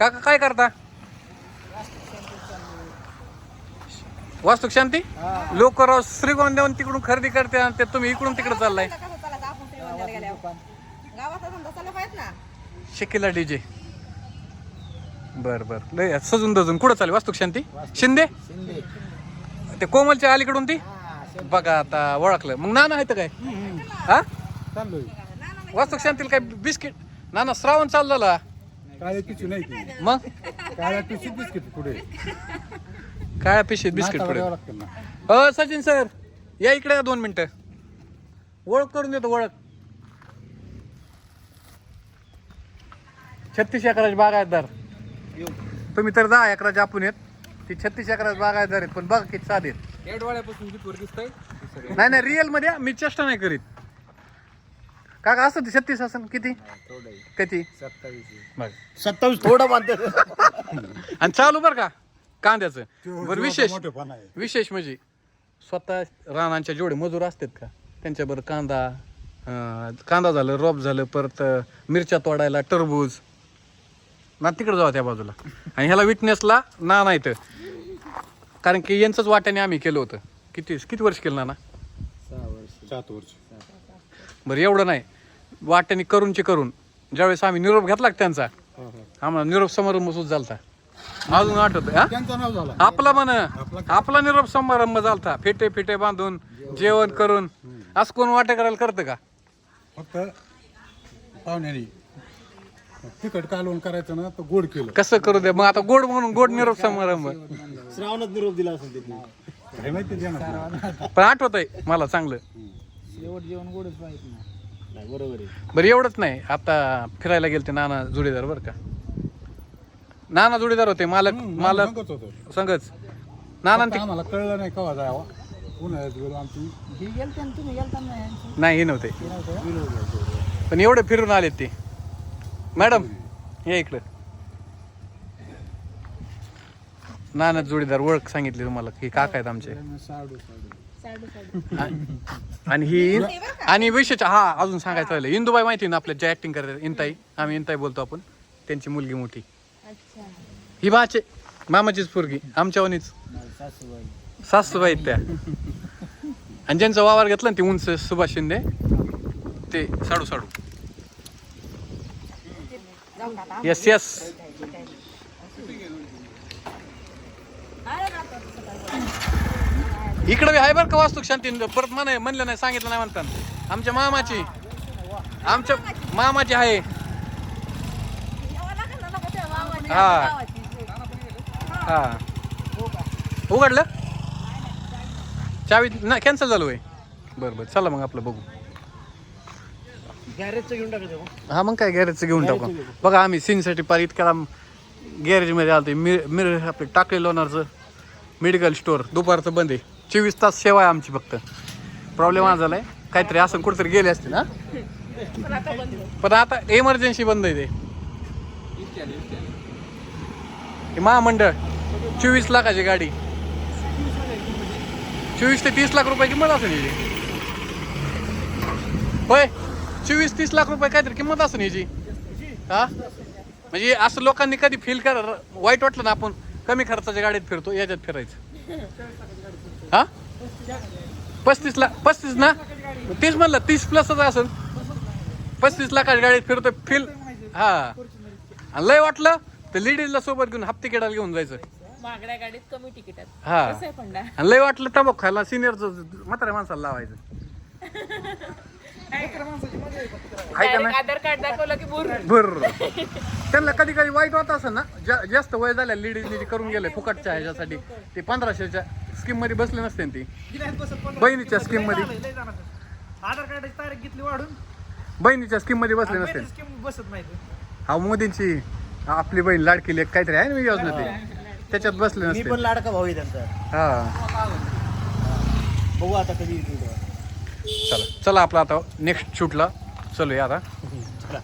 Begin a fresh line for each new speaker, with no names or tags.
काका काय करता? वास्तुक शांती लोक राव श्रीगोंद देऊन तिकडून खरेदी करते आणि ते तुम्ही इकडून तिकडे चाललाय. शिकेला डीजे. बर बर. लय सजून दजून कुठं चालेल वास्तुक शांती शिंदे? ते कोमलच्या अलीकडून ती? बघा आता ओळखलं. मग नाना आहे काय? हा? वास्तुक शांतील काय बिस्किट? नाना श्रावण चालू
काळ्या पिशू नाही ती.
मग?
पिशूत बिस्किट पुढे.
काय पिशवीत बिस्किट पुढे.
यावं लागतं ना.
हो सचिन सर या इकडे या दोन मिनिटं. ओळख करून देतो ओळख. छत्तीस एकराचे बागायतदार तुम्ही तर दहा एकराचे आपण येत ती छत्तीस एकराचे बागायतदार आहेत पण बघा किती साधे आहेत.
एक डोळ्यापासून जिथवर दिसतंय?
नाही नाही रिअलमध्ये मी चेष्टा नाही करीत. काका असं ते छत्तीस असं किती? किती?
सत्तावीस
थोडं बांधत
आणि चालू बरं का कांद्याचं. बरं विशेष.
मोठेपणा आहे.
विशेष म्हणजे स्वतः रानांच्या जेवढे मजूर असतात का त्यांच्याबरोबर कांदा अं, कांदा झालं रोप झालं परत अं, मिरच्या तोडायला टरबूज. ना तिकडे जाऊ त्या बाजूला. आणि ह्याला विटनेसला ना नाही तर. कारण की यांचंच वाट्याने आम्ही केलं होतं. किती किती वर्ष केलं ना
सात वर्ष.
बरं एवढं नाही. वाट्याने करूनचे करून. ज्यावेळेस आम्ही निरोप घेतला का त्यांचा? आम्हाला निरोप समारंभ सुद्धा झालता. अजून आठवत हा?
त्यांचं नाव झालं.
आपला म्हण आपला निरोप समारंभ झालता. फेटे फेटे बांधून जेवण करून. असं कोण वाटे करायला करतं का?
फक्त पाहुण्याने तिखट कालवण करायचं ना तर गोड केलं.
कसं करू दे? मग आता गोड म्हणून गोड निरोप समारंभ.
श्रावणात निरोप दिला असेल त्यांनी
काय माहिती देणार
पण आठवत आहे मला चांगलं.
नाही. बरोबर आहे.
बरं एवढंच नाही. आता फिरायला गेलते ते नाना जोडीदार बरं का. नाना जोडीदार होते मालक मालक
सांगत होतो.
संगच. नाना
आम्हाला कळलं नाही केव्हा जावं. उन्हाळ्यात गेलो आमची.
नाही हे नव्हते. पण एवढे फिरून आलेत ते. मॅडम या इकडं. नाना जोडीदार ओळख सांगितली तुम्हाला की काका आहेत आमचे. आ- आणि ही आणि विशेष हा अजून सांगायचं राहिलं. इंदुबाई माहिती ना आपल्या ज्या ऍक्टिंग करतात इंताई. आम्ही इंताई बोलतो आपण. त्यांची मुलगी मोठी. ही बाचे मामाचीच पोरगी. आमच्या वनीच सासूबाई त्या. आणि ज्यांचा वावर घेतला ना ते उंच सुभाष शिंदे. ते साडू साडू. येस येस इकडे आहे बरं का वास्तू शांती. परत म्हणे म्हणलं नाही सांगितलं नाही म्हणतात आमच्या मामाची. आमच्या मामाची आहे. हा. हा. उघडलं? चावी ना कॅन्सल झालं होय. बरं बरं. चला मग आपलं बघू.
गॅरेजचं घेऊन टाकायचं
हा मग काय गॅरेजचं घेऊन टाकू. बघा आम्ही सीनसाठी पार इतक्या गॅरेजमध्ये आलतो. मिर मिर आपले टाकले लोणारचं मेडिकल स्टोअर दुपारचं बंद आहे. चोवीस तास सेवा आहे आमची फक्त. प्रॉब्लेम हा झालाय. काहीतरी असं कुठेतरी गेले असते ना पण आता इमर्जन्सी बंद आहे ते. महामंडळ चोवीस लाखाची गाडी. चोवीस ते तीस लाख रुपये किंमत असेल याची. होय चोवीस तीस लाख रुपये काहीतरी किंमत असेल याची. हा? म्हणजे असं लोकांनी कधी फील कर वाईट वाटलं ना आपण कमी खर्चाच्या गाडीत फिरतो याच्यात फिरायचं. हा? पस्तीस लाख पस्तीस ना? तीस म्हणलं तीस प्लसच असेल. पस्तीस लाखाच्या गाडीत फिरतो फील हा. लय वाटलं तर लेडीजला सोबत घेऊन हप्ते केडायला घेऊन जायचं.
महागड्या गाडीत कमी तिकीट आहेत.
हा. लय वाटलं टबक खायला सिनियरचं म्हाताऱ्या माणसाला लावायचं. आहे का
Direct
नाही?
आधार कार्ड दाखवलं की बोर
बर त्यांना कधी कधी वाईट होत असं ना जा- जास्त वय झाल्या लेडीजने जे करून गेले फुकटच्या ह्याच्यासाठी ते पंधराशेच्या स्कीममध्ये बसले नसते ना ती. बहिणीच्या स्कीममध्ये.
आधार कार्डाची तारीख घेतली वाढून.
बहिणीच्या स्कीममध्ये बसले नसते.
स्कीम बसत नाही
हा मोदींची आपली बहीण लाडकी लेख काहीतरी आहे ना योजना ती. त्याच्यात बसले
मी
नसते.
पण लाडका भाऊ आहे त्यांचा.
हा.
बघू आता कधी येतो तेव्हा.
चला चला आपला आता नेक्स्ट शूटला चलूया आता.